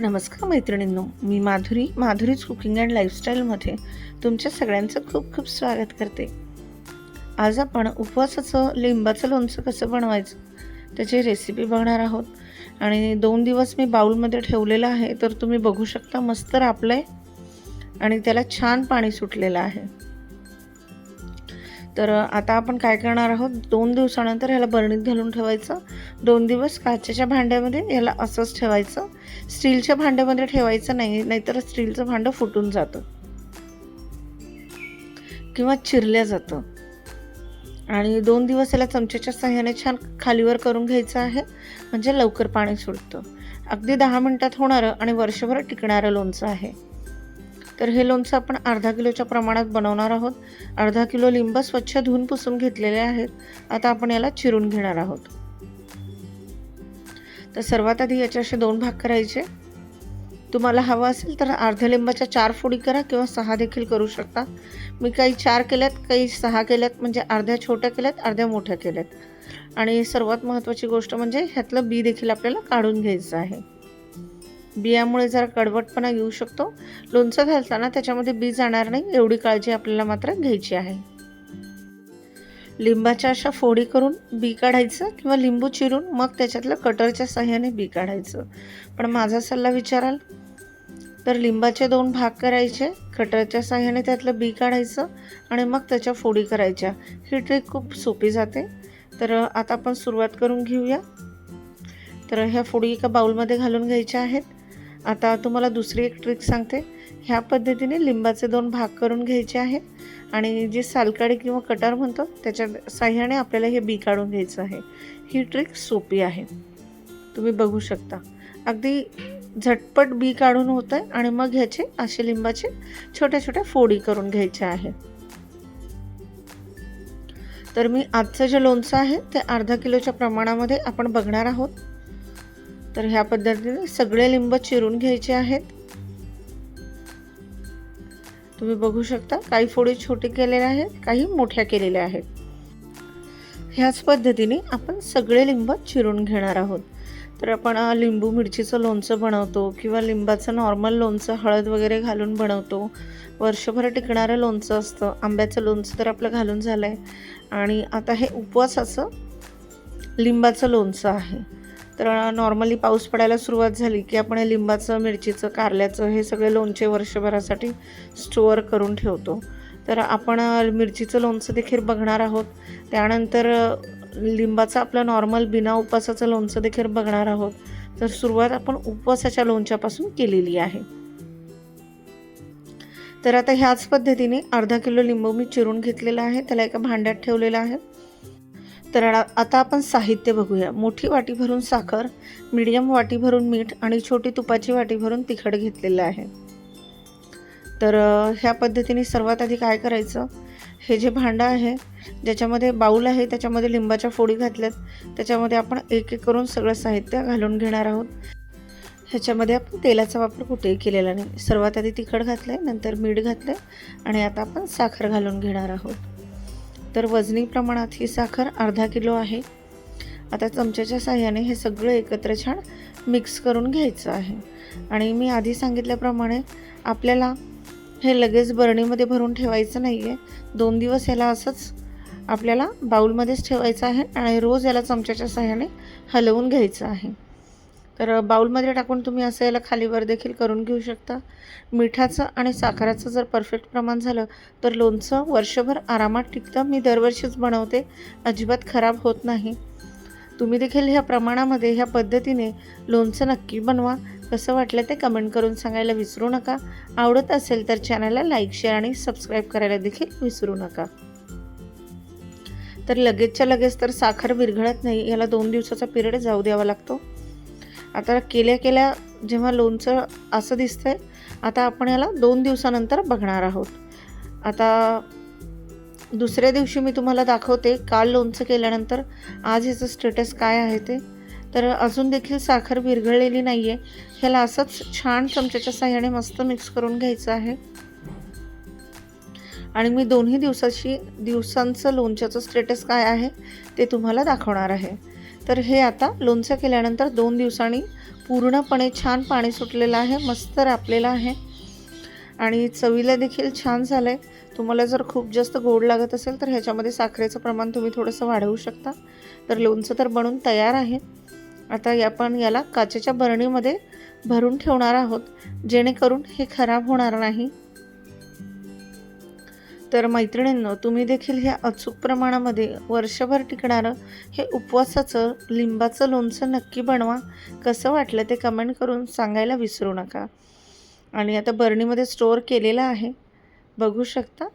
नमस्कार मैत्रिणींनो मी माधुरी माधुरीज कुकिंग अँड लाईफस्टाईलमध्ये तुमच्या सगळ्यांचं खूप खूप स्वागत करते. आज आपण उपवासाचं लिंबाचं लोणचं कसं बनवायचं त्याची रेसिपी बघणार आहोत. आणि दोन दिवस मी बाऊलमध्ये ठेवलेलं आहे तर तुम्ही बघू शकता मस्त रापलं आहे आणि त्याला छान पाणी सुटलेलं आहे. तर आता आपण काय करणार आहोत दोन दिवसानंतर ह्याला बरणीत घालून ठेवायचं. दोन दिवस काचेच्या भांड्यामध्ये ह्याला असंच ठेवायचं. स्टीलच्या भांड्यामध्ये ठेवायचं नाही नाहीतर स्टीलचं भांडं फुटून जातं. किंवा चिरल्या जातं. आणि दोन दिवस याला चमच्याच्या सहाय्याने छान खालीवर करून घ्यायचं आहे म्हणजे लवकर पाणी सुटतं. अगदी दहा मिनटात होणारं आणि वर्षभर टिकणारं लोणचं आहे. तर हे लोणचं आपण अर्धा किलोच्या प्रमाणात बनवणार आहोत. अर्धा किलो लिंब स्वच्छ धुवून पुसून घेतलेले आहेत. आता आपण याला चिरून घेणार आहोत. तर सर्वात आधी याचे असे दोन भाग करायचे. तुम्हाला हवं असेल तर अर्ध्या लिंबाच्या चार फोडी करा किंवा सहा देखील करू शकता. मी काही चार केल्यात काही सहा केल्यात म्हणजे अर्ध्या छोट्या केल्यात अर्ध्या मोठ्या केल्यात. आणि सर्वात महत्त्वाची गोष्ट म्हणजे ह्यातलं बी देखील आपल्याला काढून घ्यायचं आहे. बियामुळे जरा कडवटपणा येऊ शकतो. लोणचं घालताना त्याच्यामध्ये बी जाणार नाही एवढी काळजी आपल्याला मात्र घ्यायची आहे. लिंबाच्या अशा फोडी करून बी काढायचं किंवा लिंबू चिरून मग त्याच्यातलं कटरच्या साह्याने बी काढायचं. पण माझा सल्ला विचाराल तर लिंबाचे दोन भाग करायचे कटरच्या साह्याने त्यातलं बी काढायचं आणि मग त्याच्या फोडी करायच्या. ही ट्रिक खूप सोपी जाते. तर आता आपण सुरुवात करून घेऊया. तर ह्या फोडी एका बाउलमध्ये घालून घ्यायच्या आहेत. आता तुम्हाला दुसरी एक ट्रिक सांगते. ह्या पद्धतीने लिंबाचे दोन भाग करून घ्यायचे आहेत. आणि जी सालकाडी किंवा कटार म्हणतो त्याच्या साह्याने आपल्याला हे बी काढून घ्यायचं आहे. ही ट्रिक सोपी आहे. तुम्ही बघू शकता. अगदी झटपट बी काढून होतं आहे आणि मग ह्याचे असे लिंबाचे छोट्या छोट्या फोडी करून घ्यायच्या आहे. तर मी आजचं जे लोणचं आहे ते अर्धा किलोच्या प्रमाणामध्ये आपण बघणार आहोत. तर ह्या पद्धतीने सगळे लिंब चिरून घ्यायचे आहेत. तुम्ही बघू शकता काही फोडी छोटे केलेले आहेत काही मोठ्या केलेल्या आहेत. ह्याच पद्धतीने आपण सगळे लिंब चिरून घेणार आहोत. तर आपण लिंबू मिरचीचं लोणचं बनवतो किंवा लिंबाचं नॉर्मल लोणचं हळद वगैरे घालून बनवतो. वर्षभर टिकणारं लोणचं असतं आंब्याचं लोणचं तर आपलं घालून झालं आहे आणि आता हे उपवासाचं लिंबाचं लोणचं आहे. तर नॉर्मली पाऊस पडायला सुरुवात झाली की आपण लिंबाचं मिरचीचं कारल्याचं हे सगळे लोणचे वर्षभरासाठी स्टोअर करून ठेवतो. तर आपण मिरचीचं लोणचं देखील बघणार आहोत. त्यानंतर लिंबाचं आपलं नॉर्मल बिना उपवासाचं लोणचं देखील बघणार आहोत. तर सुरुवात आपण उपवासाच्या लोणच्यापासून केलेली आहे. तर आता ह्याच पद्धतीने अर्धा किलो लिंबू मी चिरून घेतलेला आहे. त्याला एका भांड्यात ठेवलेलं आहे. तर आता आपण साहित्य बघूया. मोठी वाटी भरून साखर मीडियम वाटी भरून मीठ आणि छोटी तुपाची वाटी भरून तिखट घेतलेलं आहे. तर ह्या पद्धतीने सर्वात आधी काय करायचं? हे जे भांडं आहे ज्याच्यामध्ये बाऊल आहे त्याच्यामध्ये लिंबाच्या फोडी घातल्यात. त्याच्यामध्ये आपण एक एक करून सगळं साहित्य घालून घेणार आहोत. ह्याच्यामध्ये आपण तेलाचा वापर कुठेही केलेला नाही. सर्वात आधी तिखट घातलं आहे नंतर मीठ घातलं आहे आणि आता आपण साखर घालून घेणार आहोत. तर वजनी प्रमाणात ही साखर अर्धा किलो आहे. आता चमच्याच्या साह्याने हे सगळं एकत्र छान मिक्स करून घ्यायचं आहे. आणि मी आधी सांगितल्याप्रमाणे आपल्याला हे लगेच बरणीमध्ये भरून ठेवायचं नाही आहे दोन दिवस याला असंच आपल्याला बाऊलमध्येच ठेवायचं आहे आणि रोज याला चमच्याच्या साह्याने हलवून घ्यायचं आहे. तर बाऊलमध्ये टाकून तुम्ही असं याला खालीवर देखील करून घेऊ शकता. मिठाचं आणि साखराचं जर परफेक्ट प्रमाण झालं तर लोणचं वर्षभर आरामात टिकतं. मी दरवर्षीच बनवते. अजिबात खराब होत नाही. तुम्ही देखील ह्या प्रमाणामध्ये ह्या पद्धतीने लोणचं नक्की बनवा. कसं वाटलं ते कमेंट करून सांगायला विसरू नका. आवडत असेल तर चॅनलला लाईक शेअर आणि सबस्क्राईब करायला देखील विसरू नका. तर लगेचच्या लगेच तर साखर विरघळत नाही. याला दोन दिवसाचा पिरियड जाऊ द्यावा लागतो. आता केल्या केल्या जेव्हा लोणचं असं दिसतंय आता आपण याला दोन दिवसानंतर बघणार आहोत. आता दुसऱ्या दिवशी मी तुम्हाला दाखवते काल लोणचं केल्यानंतर आज ह्याचं स्टेटस काय आहे ते. तर अजून देखील साखर विरघळलेली नाही आहे ह्याला असंच छान चमच्याच्या साह्याने मस्त मिक्स करून घ्यायचं आहे. आणि मी दोन्ही दिवसाची दिवसांचं लोणच्याचं स्टेटस काय आहे ते तुम्हाला दाखवणार आहे. तर हे आता लोणचं केल्यानंतर दोन दिवसांनी पूर्णपणे छान पाणी सुटलेलं आहे मस्त रापलेलं आहे. आणि चवीला देखील छान झालं आहे तुम्हाला जर खूप जास्त गोड लागत असेल तर ह्याच्यामध्ये साखरेचं प्रमाण तुम्ही थोडंसं वाढवू शकता. तर लोणचं तर बनून तयार आहे. आता आपण याला काचेच्या बरणीमध्ये भरून ठेवणार आहोत. जेणेकरून हे खराब होणार नाही. तर मैत्रिणींनो तुम्ही देखील हे अचूक प्रमाणामध्ये वर्षभर टिकणारं हे उपवासाचं लिंबाचं लोणचं नक्की बनवा. कसं वाटलं ते कमेंट करून सांगायला विसरू नका. आणि आता बरणीमध्ये स्टोअर केलेलं आहे. बघू शकता.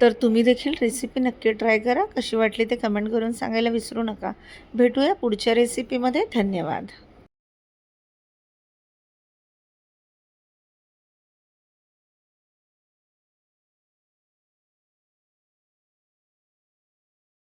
तर तुम्ही देखील रेसिपी नक्की ट्राय करा. कशी वाटली ते कमेंट करून सांगायला विसरू नका. भेटूया पुढच्या रेसिपीमध्ये धन्यवाद.